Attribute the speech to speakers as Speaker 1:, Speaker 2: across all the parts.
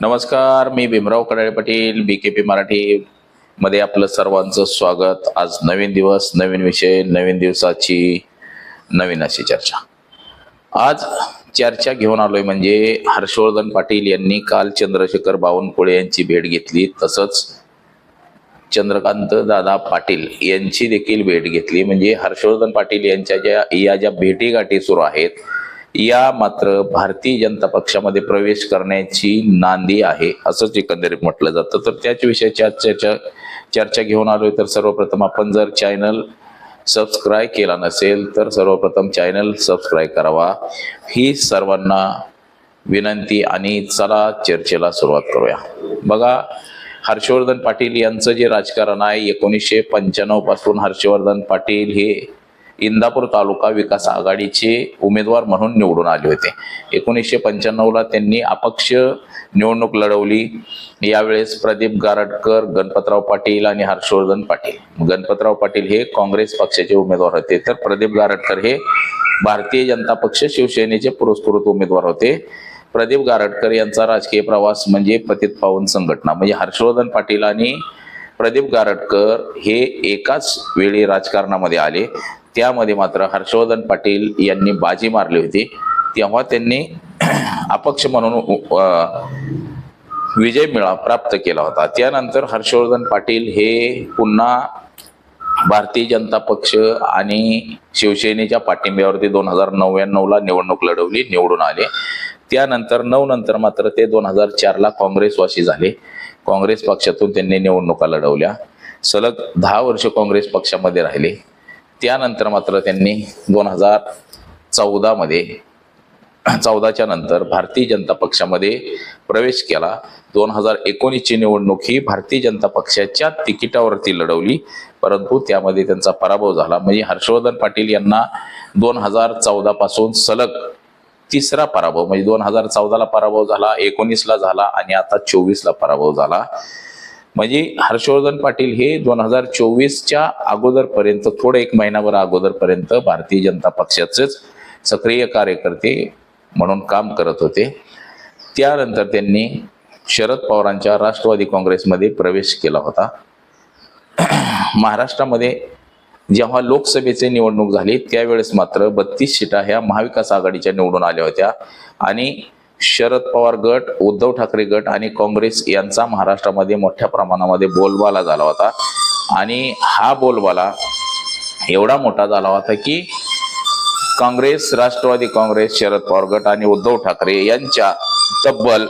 Speaker 1: नमस्कार मी Bhimrao Kadale Patil B K P Marathi मध्ये आपलं सर्वांचं स्वागत. आज नवीन दिवस नवीन विषय नवीन दिवसाची नवीन अशी चर्चा. आज चर्चा घेऊन आलोय म्हणजे हर्षवर्धन पाटील यांनी काल चंद्रशेखर बावनकुळे यांची भेट घेतली तसंच चंद्रकांत दादा पाटील यांची देखील भेट घेतली. म्हणजे हर्षवर्धन पाटील यांच्या ज्या या ज्या भेटीगाठी सुरू आहेत या मात्र भारतीय जनता पक्षामध्ये प्रवेश करण्याची नांदी आहे असंच एकंदरीत म्हटलं जातं. तर त्याच विषयाची चर्चा चर्चा घेऊन आलोय. तर सर्वप्रथम आपण जर चॅनल सबस्क्राईब केला नसेल तर सर्वप्रथम चॅनल सबस्क्राईब करावा. ही सर्वांना विनंती आणि चला चर्चेला सुरुवात करूया. बघा हर्षवर्धन पाटील यांचं जे राजकारण आहे एकोणीसशे पंच्याण्णवपासून हर्षवर्धन पाटील हे इंदापूर तालुका विकास आघाडीचे उमेदवार म्हणून निवडून आले होते. एकोणीसशे पंच्याण्णवला त्यांनी अपक्ष निवडणूक लढवली. यावेळेस प्रदीप गारटकर गणपतराव पाटील आणि हर्षवर्धन पाटील. गणपतराव पाटील हे काँग्रेस पक्षाचे उमेदवार होते. तर प्रदीप गारटकर हे भारतीय जनता पक्ष शिवसेनेचे पुरस्कृत उमेदवार होते. प्रदीप गारटकर यांचा राजकीय प्रवास म्हणजे पतित पावन संघटना. म्हणजे हर्षवर्धन पाटील आणि प्रदीप गारटकर हे एकाच वेळी राजकारणामध्ये आले. त्यामध्ये मात्र हर्षवर्धन पाटील यांनी बाजी मारली होती. तेव्हा त्यांनी अपक्ष म्हणून विजय मिळा प्राप्त केला होता. त्यानंतर हर्षवर्धन पाटील हे पुन्हा भारतीय जनता पक्ष आणि शिवसेनेच्या पाठिंब्यावरती दोन हजार नव्याण्णवला निवडणूक लढवली निवडून आले. त्यानंतर नऊ नंतर मात्र ते दोन हजार चारला काँग्रेसवासी झाले. काँग्रेस पक्षातून त्यांनी निवडणुका लढवल्या. सलग दहा वर्ष काँग्रेस पक्षामध्ये राहिले. त्यानंतर मात्र त्यांनी दोन हजार चौदामध्ये चौदाच्या नंतर भारतीय जनता पक्षामध्ये प्रवेश केला. दोन हजार एकोणीसची निवडणूक ही भारतीय जनता पक्षाच्या तिकिटावरती लढवली. परंतु त्यामध्ये त्यांचा पराभव झाला. म्हणजे हर्षवर्धन पाटील यांना दोन हजार चौदा पासून सलग तिसरा पराभव म्हणजे दोन हजार चौदाला पराभव झाला एकोणीसला झाला आणि आता चोवीसला पराभव झाला. म्हणजे हर्षवर्धन पाटील हे दोन हजार चोवीसच्या अगोदरपर्यंत थोडं एक महिनाभर अगोदरपर्यंत भारतीय जनता पक्षाचेच सक्रिय कार्यकर्ते म्हणून काम करत होते. त्यानंतर त्यांनी शरद पवारांच्या राष्ट्रवादी काँग्रेसमध्ये प्रवेश केला होता. महाराष्ट्रामध्ये जेव्हा लोकसभेचे निवडणूक झाली त्यावेळेस मात्र बत्तीस सीटा ह्या महाविकास आघाडीच्या निवडून आल्या होत्या आणि शरद पवार गट उद्धव ठाकरे गट आणि काँग्रेस यांचा महाराष्ट्रामध्ये मोठ्या प्रमाणामध्ये बोलबाला झाला होता. आणि हा बोलबाला एवढा मोठा झाला होता की काँग्रेस राष्ट्रवादी काँग्रेस शरद पवार गट आणि उद्धव ठाकरे यांच्या तब्बल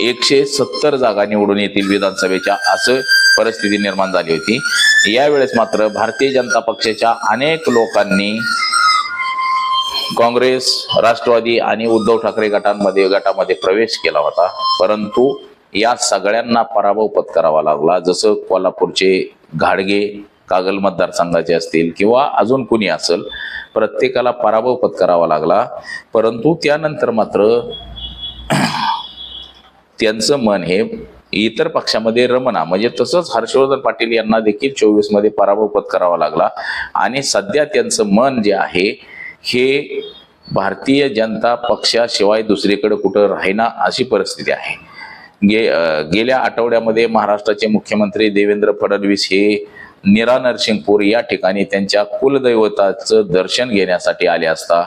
Speaker 1: एकशे सत्तर जागा निवडून येतील विधानसभेच्या असं परिस्थिती निर्माण झाली होती. यावेळेस मात्र भारतीय जनता पक्षाच्या अनेक लोकांनी काँग्रेस राष्ट्रवादी आणि उद्धव ठाकरे गटांमध्ये गटामध्ये प्रवेश केला होता. परंतु या सगळ्यांना पराभव पत्करावा लागला. जसं कोल्हापूरचे घाडगे कागल मतदारसंघाचे असतील किंवा अजून कुणी असेल प्रत्येकाला पराभव पत्करावा लागला. परंतु त्यानंतर मात्र त्यांचं मन हे इतर पक्षामध्ये रमना म्हणजे तसंच हर्षवर्धन पाटील यांना देखील चोवीसमध्ये पराभव पत्करावा लागला. आणि सध्या त्यांचं मन जे आहे हे भारतीय जनता पक्षाशिवाय दुसरीकडे कुठं राहिना अशी परिस्थिती आहे. गे गेल्या आठवड्यामध्ये महाराष्ट्राचे मुख्यमंत्री देवेंद्र फडणवीस हे निरा नरसिंगपूर या ठिकाणी त्यांच्या कुलदैवताचं दर्शन घेण्यासाठी आले असता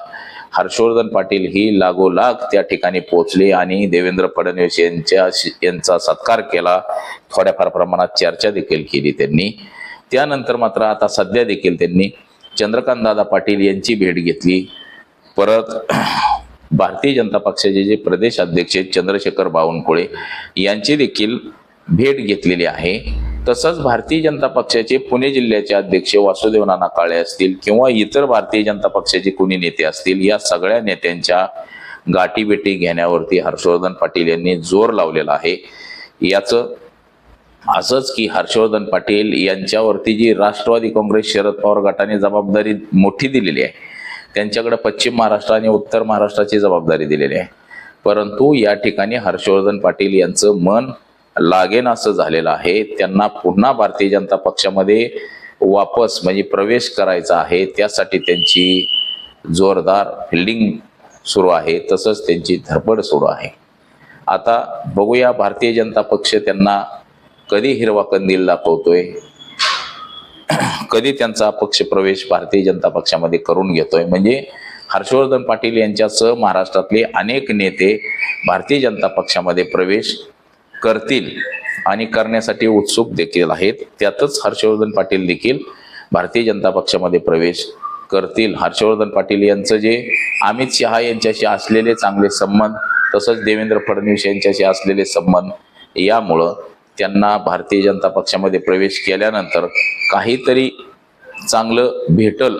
Speaker 1: हर्षवर्धन पाटील ही लागोलाग त्या ठिकाणी पोहोचले आणि देवेंद्र फडणवीस यांच्या यांचा सत्कार केला. थोड्याफार प्रमाणात चर्चा देखील केली त्यांनी. त्यानंतर मात्र आता सध्या देखील त्यांनी चंद्रकांतदादा पाटील यांची भेट घेतली. परत भारतीय जनता पक्षाचे जे प्रदेश अध्यक्ष चंद्रशेखर बावनकुळे यांची देखील भेट घेतलेली आहे. तसंच भारतीय जनता पक्षाचे पुणे जिल्ह्याचे अध्यक्ष वासुदेव नाना काळे असतील किंवा इतर भारतीय जनता पक्षाचे कुणी नेते असतील या सगळ्या नेत्यांच्या गाठीभेटी घेण्यावरती हर्षवर्धन पाटील यांनी जोर लावलेला आहे. याचं असंच की हर्षवर्धन पाटील यांच्यावरती जी राष्ट्रवादी काँग्रेस शरद पवार गटाने जबाबदारी मोठी दिलेली आहे त्यांच्याकडे पश्चिम महाराष्ट्र आणि उत्तर महाराष्ट्राची जबाबदारी दिलेली आहे. परंतु या ठिकाणी हर्षवर्धन पाटील यांचं मन लागेन असं झालेलं आहे. त्यांना पुन्हा भारतीय जनता पक्षामध्ये वापस म्हणजे प्रवेश करायचा आहे. त्यासाठी त्यांची जोरदार फिल्डिंग सुरू आहे. तसंच त्यांची धडपड सुरू आहे. आता बघूया भारतीय जनता पक्ष त्यांना कधी हिरवा कंदील दाखवतोय? कधी त्यांचा पक्ष प्रवेश भारतीय जनता पक्षामध्ये करून घेतोय? म्हणजे हर्षवर्धन पाटील यांच्यासह महाराष्ट्रातले अनेक नेते भारतीय जनता पक्षामध्ये प्रवेश करतील आणि करण्यासाठी उत्सुक देखील आहेत. त्यातच हर्षवर्धन पाटील देखील भारतीय जनता पक्षामध्ये प्रवेश करतील. हर्षवर्धन पाटील यांचं जे अमित शहा यांच्याशी असलेले चांगले संबंध तसंच देवेंद्र फडणवीस यांच्याशी असलेले संबंध यामुळं त्यांना भारतीय जनता पक्षामध्ये प्रवेश केल्यानंतर काहीतरी चांगलं भेटल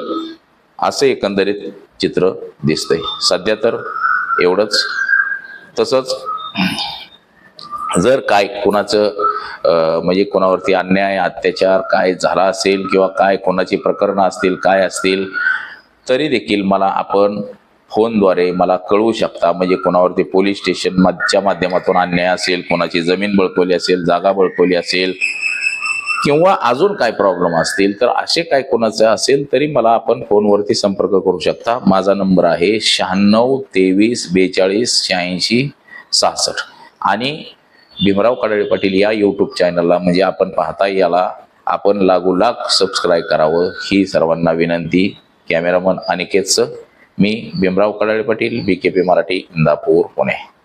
Speaker 1: असं एकंदरीत चित्र दिसतंय. सध्या तर एवढंच. तसंच जर काय कुणाचं म्हणजे कोणावरती अन्याय अत्याचार काय झाला असेल किंवा काय कोणाची प्रकरणं असतील काय असतील तरी देखील मला आपण फोनद्वारे मला कळवू शकता. म्हणजे कोणावरती पोलीस स्टेशनच्या माध्यमातून अन्याय असेल कोणाची जमीन बळकवली असेल जागा बळकवली असेल किंवा अजून काय प्रॉब्लेम असतील तर असे काय कोणाचे असेल तरी मला आपण फोनवरती संपर्क करू शकता. माझा नंबर आहे शहाण्णव तेवीस बेचाळीस शहाऐंशी सहासष्ट. आणि भीमराव कडाळे पाटील या यूट्यूब चॅनलला म्हणजे आपण पाहता याला आपण लागोलाग सबस्क्राईब करावं ही सर्वांना विनंती. कॅमेरामन अनिकेतचं मी Bhimrao Kadale Patil B K P Marathi Indapur Pune.